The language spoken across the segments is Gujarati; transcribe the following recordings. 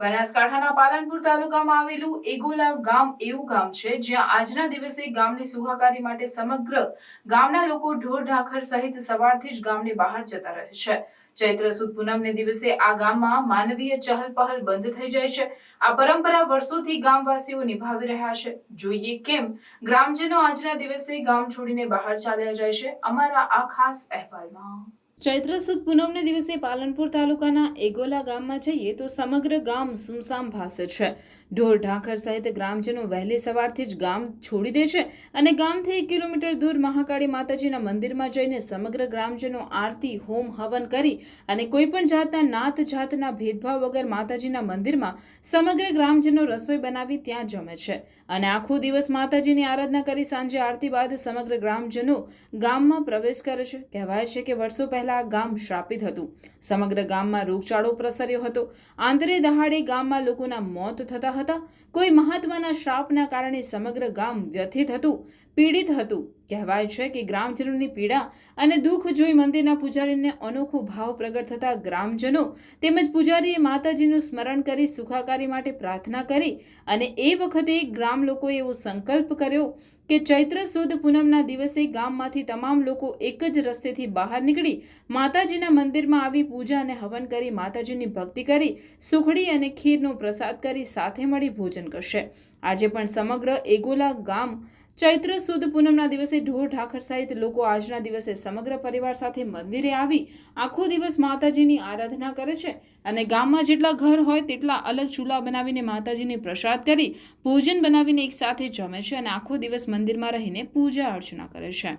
બનાસકાંઠાના પાલનપુર તાલુકામાં આવેલું એગોલા ગામ એવું ગામ છે, જ્યાં આજના દિવસે ગામની સુખાકારી માટે સમગ્ર ગામના લોકો ઢોર ઢાખર સહિત સવારથી જ ગામની બહાર જતા રહે છે. ચૈત્ર સુદ પૂનમને દિવસે આ ગામમાં માનવીય ચહલ પહલ બંધ થઈ જાય છે. આ પરંપરા વર્ષોથી ગામવાસીઓ નિભાવી રહ્યા છે. જોઈએ કેમ, ગ્રામજનો આજના દિવસે ગામ છોડીને બહાર ચાલ્યા જાય છે. અમારા આ ખાસ અહેવાલમાં. ચૈત્ર સુદ પૂનમને દિવસે પાલનપુર તાલુકાના એગોલા ગામમાં જઈએ તો સમગ્ર ગામ સુમસામ ભાસે છે. ઢોર ઢાંખર સહિત ગ્રામજનો વહેલી સવારથી જ ગામ છોડી દે છે અને ગામથી એક કિલોમીટર દૂર મહાકાળી માતાજીના મંદિરમાં જઈને સમગ્ર ગ્રામજનો આરતી, હોમ હવન કરી અને કોઈ પણ જાતના નાત જાતના ભેદભાવ વગર માતાજીના મંદિરમાં સમગ્ર ગ્રામજનો રસોઈ બનાવી ત્યાં જમે છે. અને આખો દિવસ માતાજીની આરાધના કરી સાંજે આરતી બાદ સમગ્ર ગ્રામજનો ગામમાં પ્રવેશ કરે છે. કહેવાય છે કે વર્ષો પહેલા આ ગામ શ્રાપિત હતું. સમગ્ર ગામમાં રોગચાળો પ્રસર્યો હતો. આંતરે દહાડે ગામમાં લોકોના મોત થતા હતા. કોઈ મહત્વના શ્રાપના કારણે સમગ્ર ગામ વ્યથિત હતું, પીડિત હતું. કહેવાય છે કે ગ્રામજનોની પીડા અને દુઃખ જોઈ મંદિરના પૂજારીને અનોખો ભાવ પ્રગટ થતા ગ્રામજનો તેમજ પૂજારીએ માતાજીનું સ્મરણ કરી સુખાકારી માટે પ્રાર્થના કરી અને એ વખતે ગ્રામ લોકોએ એવો સંકલ્પ કર્યો કે ચૈત્ર સુદ પૂનમના દિવસે ગામમાંથી તમામ લોકો એક જ રસ્તેથી બહાર નીકળી માતાજીના મંદિરમાં આવી પૂજા અને હવન કરી માતાજીની ભક્તિ કરી સુખડી અને ખીરનો પ્રસાદ કરી સાથે મળી ભોજન કરશે. આજે પણ સમગ્ર એગોલા ગામ ચૈત્ર સુદ પૂનમના દિવસે ઢોર ઢાખર સહિત લોકો આજના દિવસે સમગ્ર પરિવાર સાથે મંદિરે આવી આખો દિવસ માતાજીની આરાધના કરે છે અને ગામમાં જેટલા ઘર હોય તેટલા અલગ ચૂલા બનાવીને માતાજીને પ્રસાદ કરી ભોજન બનાવીને એકસાથે જમે છે અને આખો દિવસ મંદિરમાં રહીને પૂજા અર્ચના કરે છે.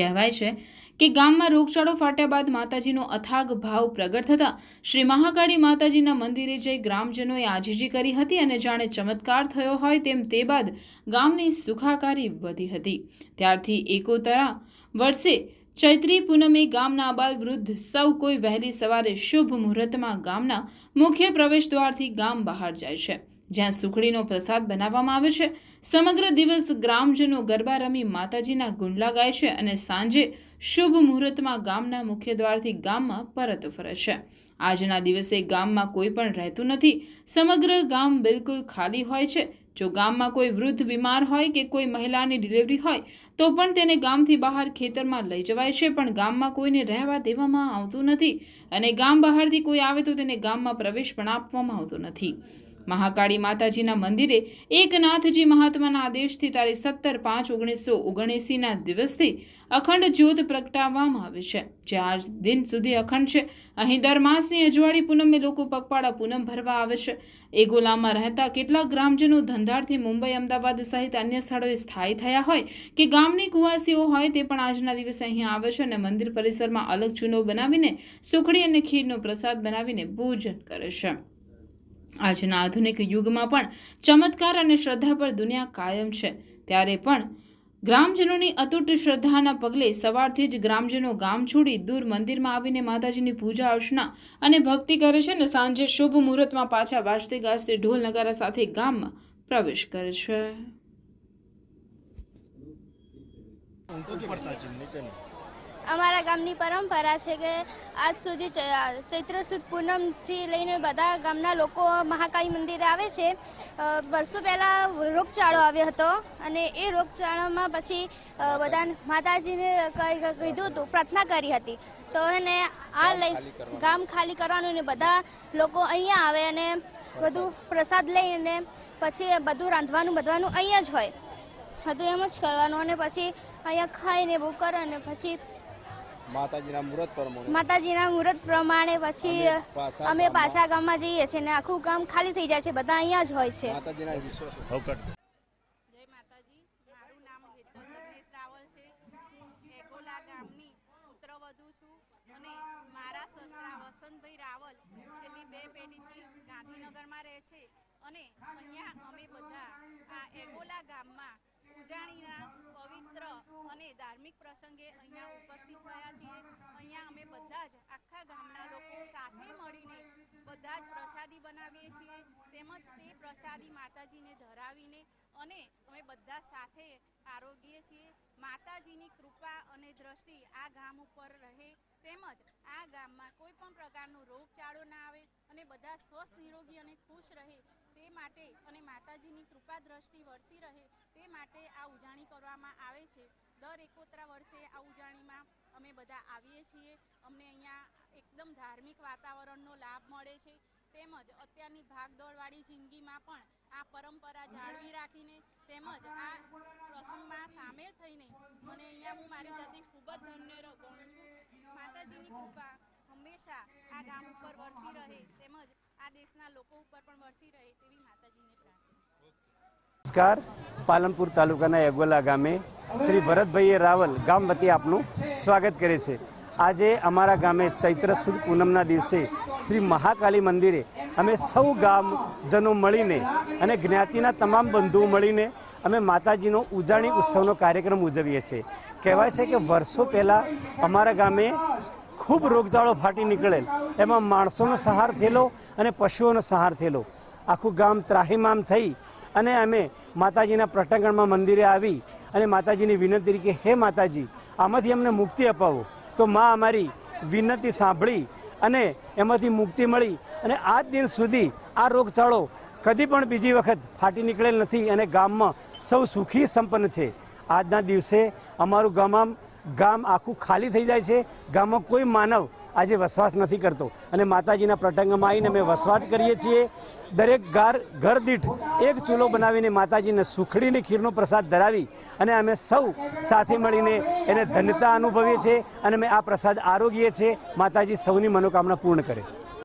કહેવાય છે કે ગામમાં રોગચાળો ફાટ્યા બાદ માતાજીનો અથાગ ભાવ પ્રગટ થતા શ્રી મહાકાળી માતાજીના મંદિરે જઈ ગ્રામજનોએ આજીજી કરી હતી અને જાણે ચમત્કાર થયો હોય તેમ તે બાદ ગામની સુખાકારી વધી હતી. ત્યારથી એકોતરા વર્ષે ચૈત્રી પૂનમે ગામના અબાલ વૃદ્ધ સૌ કોઈ વહેલી સવારે શુભ મુહૂર્તમાં ગામના મુખ્ય પ્રવેશ દ્વારથી ગામ બહાર જાય છે. જ્યાં સુખડીનો પ્રસાદ બનાવવામાં આવે છે. સમગ્ર દિવસ ગ્રામજનો ગરબા રમી માતાજીના ગુંડલા ગાય છે અને સાંજે શુભ મુહૂર્તમાં ગામના મુખ્ય દ્વારથી ગામમાં પરત ફરે છે. આજના દિવસે ગામમાં કોઈ પણ રહેતું નથી. સમગ્ર ગામ બિલકુલ ખાલી હોય છે. જો ગામમાં કોઈ વૃદ્ધ બીમાર હોય કે કોઈ મહિલાની ડિલિવરી હોય, તો પણ તેને ગામથી બહાર ખેતરમાં લઈ જવાય છે, પણ ગામમાં કોઈને રહેવા દેવામાં આવતું નથી. અને ગામ બહારથી કોઈ આવે તો તેને ગામમાં પ્રવેશ પણ આપવામાં આવતો નથી. મહાકાળી માતાજીના મંદિરે એકનાથજી મહાત્માના આદેશથી તારીખ સત્તર પાંચ ઓગણીસો ઓગણએંસીના દિવસથી અખંડ જ્યોત પ્રગટાવવામાં આવે છે. જે આજ દિન સુધી અખંડ છે. અહીં દર માસની અજવાળી પૂનમે લોકો પગપાળા પૂનમ ભરવા આવે છે. એગોલામાં રહેતા કેટલાક ગ્રામજનો ધંધારથી મુંબઈ, અમદાવાદ સહિત અન્ય સ્થળોએ સ્થાયી થયા હોય કે ગામની કુવાસીઓ હોય તે પણ આજના દિવસે અહીં આવે છે અને મંદિર પરિસરમાં અલગ ચૂનો બનાવીને સુખડી અને ખીરનો પ્રસાદ બનાવીને પૂજન કરે છે. આજના આધુનિક યુગમાં પણ ચમત્કાર અને શ્રદ્ધા પર દુનિયા કાયમ છે. ત્યારે પણ ગ્રામજનોની અતૂટ શ્રદ્ધાના પગલે સવારથી જ ગ્રામજનો ગામ છોડી દૂર મંદિરમાં આવીને માતાજીની પૂજા, અર્ચના અને ભક્તિ કરે છે અને સાંજે શુભ મુહૂર્તમાં પાછા વાજતે ગાજતે ઢોલ નગારા સાથે ગામમાં પ્રવેશ કરે છે. અમારા ગામની પરંપરા છે કે આજ સુધી ચૈત્ર સુદ પૂનમથી લઈને બધા ગામના લોકો મહાકાળી મંદિરે આવે છે. વર્ષો પહેલાં રોગચાળો આવ્યો હતો અને એ રોગચાળામાં પછી બધા માતાજીને કઈ- કીધું હતું પ્રાર્થના કરી હતી. તો એને આ લઈ ગામ ખાલી કરવાનું ને બધા લોકો અહીંયા આવે અને બધું પ્રસાદ. લઈને પછી બધું રાંધવાનું બધવાનું અહીંયા જ હોય. બધું એમ જ કરવાનું અને પછી અહીંયા ખાઈને બહુ કરે અને પછી માતાજીના મુહૂર્ત પ્રમાણે. માતાજીના મુહૂર્ત પ્રમાણે પછી અમે પાછા ગામમાં- જઈએ છીએ ને આખું ગામ ખાલી થઈ જાય છે બધા અહીંયા જ હોય છે. માતાજીના વિશ્વાસ. જય માતાજી. મારું નામ જગનેશ રાવલ છે. હું એગોલા ગામની પુત્રવધુ છું અને મારા સસરા વસંતભાઈ રાવલ છેલ્લી બે પેઢીથી ગાંધીનગરમાં રહે છે. અને અહીંયા અમે બધા આ એગોલા ગામમાં ઉજાણીના પવિત્ર અને ધાર્મિક પ્રસંગે અહીંયા ઉપસ્થિત થયા છીએ. અહીંયા અમે બધા જ આખા ગામના લોકો સાથે મળીને બધા જ પ્રસાદી બનાવીએ છીએ. તેમજ તે પ્રસાદી માતાજીને ધરાવીને અને અમે બધા સાથે આરોગીએ છીએ. માતાજીની કૃપા અને દ્રષ્ટિ આ ગામ ઉપર રહે. તેમજ આ ગામમાં કોઈ પણ પ્રકારનો રોગચાળો ના આવે અને બધા સ્વસ્થ, નિરોગી અને ખુશ રહે. તે માટે અને માતાજીની કૃપા દ્રષ્ટિ વરસી રહે તે માટે આ ઉજાણી કરવામાં આવે છે. દર એકોતરા વર્ષે આ ઉજાણીમાં અમે બધા આવીએ છીએ. અમને અહીંયા એકદમ ધાર્મિક વાતાવરણનો લાભ મળે છે. તેમજ અત્યારની ભાગદોડવાળી જિંદગીમાં પણ આ પરંપરા જાળવી રાખીને તેમજ આ પ્રસંગમાં સામેલ થઈને મને અહીંયા હું મારી જાતને ખૂબ જ ધન્ય ગણું છું. માતાજીની કૃપા હંમેશા આ ગામ ઉપર વરસી રહે. તેમજ આ દેશના લોકો ઉપર પણ વરસી રહે તેવી માતાજીને પ્રાર્થના. નમસ્કાર. પાલનપુર તાલુકાના એગોલા ગામે શ્રી ભરતભાઈએ રાવલ ગામ વતી આપનું સ્વાગત કરે છે. આજે અમારા ગામે ચૈત્ર સુદ પૂનમના દિવસે શ્રી મહાકાલી મંદિરે અમે સૌ ગામજનો મળીને અને જ્ઞાતિના તમામ બંધુઓ મળીને અમે માતાજીનો ઉજાણી ઉત્સવનો કાર્યક્રમ ઉજવીએ છીએ. કહેવાય છે કે વર્ષો પહેલાં અમારા ગામે ખૂબ રોગચાળો ફાટી નીકળેલ એમાં માણસોનો સહાર થયેલો અને પશુઓનો સહાર થયેલો આખું ગામ ત્રાહીમામ થઈ અને અમે માતાજીના પ્રટાંગણમાં મંદિરે આવી અને માતાજીની વિનંતી કે, હે માતાજી, આમાંથી અમને મુક્તિ અપાવો. તો મા અમારી વિનંતી સાંભળી અને એમાંથી મુક્તિ મળી અને આજ દિન સુધી આ રોગચાળો કદી પણ બીજી વખત ફાટી નીકળેલ નથી અને ગામમાં સૌ સુખી સંપન્ન છે. આજના દિવસે અમારું ગામ ગામ આખું ખાલી થઈ જાય છે. ગામમાં કોઈ માનવ આજે વસવાટ નથી કરતો. અને માતાજીના પ્રટંગમાં આવીને અમે વસવાટ કરીએ છીએ. દરેક ઘર ઘર દીઠ એક ચૂલો બનાવીને માતાજીને સુખડીની ખીરનો પ્રસાદ ધરાવી અને અમે સૌ સાથે મળીને એને ધન્યતા અનુભવીએ છીએ અને અમે આ પ્રસાદ આરોગીએ છીએ. માતાજી સૌની મનોકામના પૂર્ણ કરે.